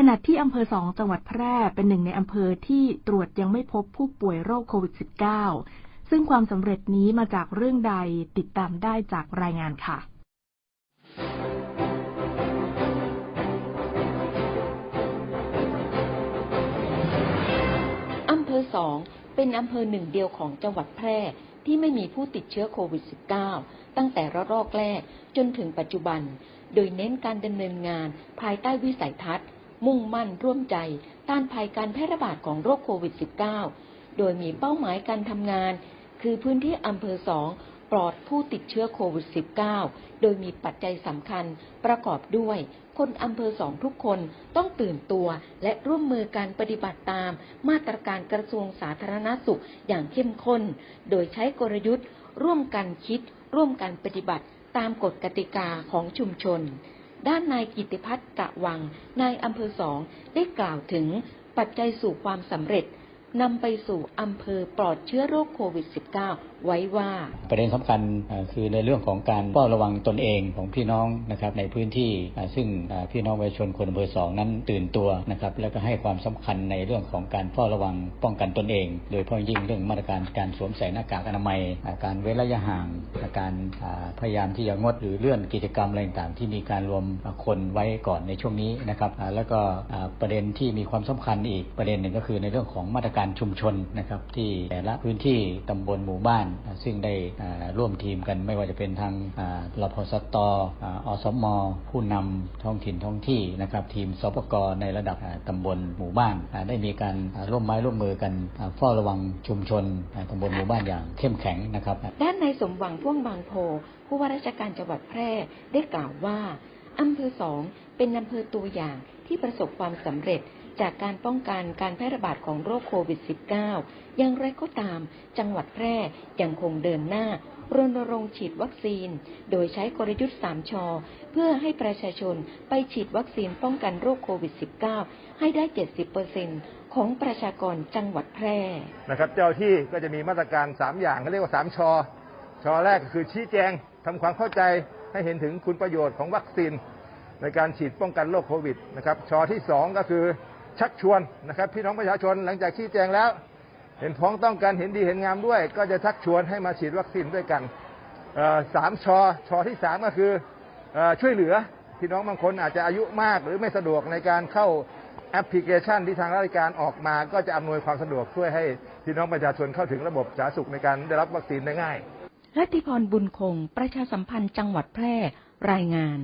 ขณะที่อำเภอสองจังหวัดแพร่เป็นหนึ่งในอำเภอที่ตรวจยังไม่พบผู้ป่วยโรคโควิด -19 ซึ่งความสำเร็จนี้มาจากเรื่องใดติดตามได้จากรายงานค่ะอำเภอสองเป็นอำเภอหนึ่งเดียวของจังหวัดแพร่ที่ไม่มีผู้ติดเชื้อโควิด -19 ตั้งแต่ระลอกแรกจนถึงปัจจุบัน โดยเน้นการดำเนินงานภายใต้วิสัยทัศน์ มุ่งมั่นร่วมใจ ต้านภัยการแพร่ระบาดของโรคโควิด -19 โดยมีเป้าหมายการทำงาน คือพื้นที่อำเภอสองปลอดผู้ติดเชื้อโควิด -19 โดยมีปัจจัยสำคัญประกอบด้วย คนอำเภอสองทุกคนต้องตื่นตัว และร่วมมือการปฏิบัติตาม มาตรการกระทรวงสาธารณสุขอย่างเข้มข้น โดยใช้กลยุทธ์ ร่วมกันคิด ร่วมกันปฏิบัติตามกฎกติกาของชุมชน ด้านนายกิติพัฒน์กะวัง นายอำเภอสองได้กล่าวถึงปัจจัยสู่ความสำเร็จ นำไปสู่อำเภอปลอดเชื้อโรคโควิด -19 ไว้ว่า ประเด็นสำคัญคือในเรื่องของการเฝ้าระวังตนเองของพี่น้องนะครับในพื้นที่ซึ่งพี่น้องประชาชนคนอำเภอสองนั้นตื่นตัวนะครับแล้วก็ให้ความสำคัญในเรื่องของการเฝ้าระวังป้องกันตนเอง โดยเฉพาะยิ่งเรื่องมาตรการการสวมใส่หน้ากากอนามัย การเว้นระยะห่างการพยายามที่จะงดหรือเลื่อนกิจกรรมอะไรต่างๆ ที่มีการรวมคนไว้ก่อนในช่วงนี้นะครับแล้วก็ประเด็นที่มีความสำคัญอีกประเด็นหนึ่งก็คือในเรื่องของมาตรการการชุมชนนะครับที่แต่ละพื้นที่ตำบลหมู่บ้าน ซึ่งได้ร่วมทีมกันไม่ว่าจะเป็นทางรพสตออสม ผู้นำท้องถิ่นท้องที่นะครับทีมสปกในระดับตำบลหมู่บ้าน ได้มีการร่วมไม้ร่วมมือกันเฝ้าระวังชุมชนตำบลหมู่บ้านอย่างเข้มแข็งนะครับ ด้านนายสมหวังพ่วงบางโพผู้ว่าราชการจังหวัดแพร่ได้กล่าวว่าอำเภอสองเป็นอำเภอตัวอย่างที่ประสบความสำเร็จ จากการป้องกันการแพร่ระบาดของโรคโควิด -19 อย่างไรก็ตาม จังหวัดแพร่ยังคงเดินหน้ารณรงค์ฉีดวัคซีน โดยใช้กลยุทธ์3ชอเพื่อให้ประชาชนไปฉีดวัคซีนป้องกันโรคโควิด -19 ให้ได้ 70%ของประชากรจังหวัดแพร่นะครับเจ้าที่ก็จะมีมาตรการ 3 อย่างเขาเรียกว่า 3ชอชอแรกก็คือชี้แจงทำความเข้าใจให้เห็นถึงคุณประโยชน์ของวัคซีนในการฉีดป้องกันโรคโควิดนะครับชอที่ 2 ก็คือ ชักชวนนะครับพี่น้องประชาชนหลังจากชี้แจงแล้ว เห็นพ้องต้องกันเห็นดีเห็นงามด้วย ก็จะชักชวนให้มาฉีดวัคซีนด้วยกันสามชอชอที่3ก็คืออช่วยเหลือพี่น้องบางคนอาจจะอายุมากหรือไม่สะดวกในการเข้าแอปพลิเคชันที่ทางราชการออกมา ก็จะอำนวยความสะดวกช่วยให้พี่น้องประชาชนเข้าถึงระบบสาธารณสุขในการได้รับวัคซีนได้ง่ายรัติพรบุญคง ประชาสัมพันธ์จังหวัดแพร่รายงาน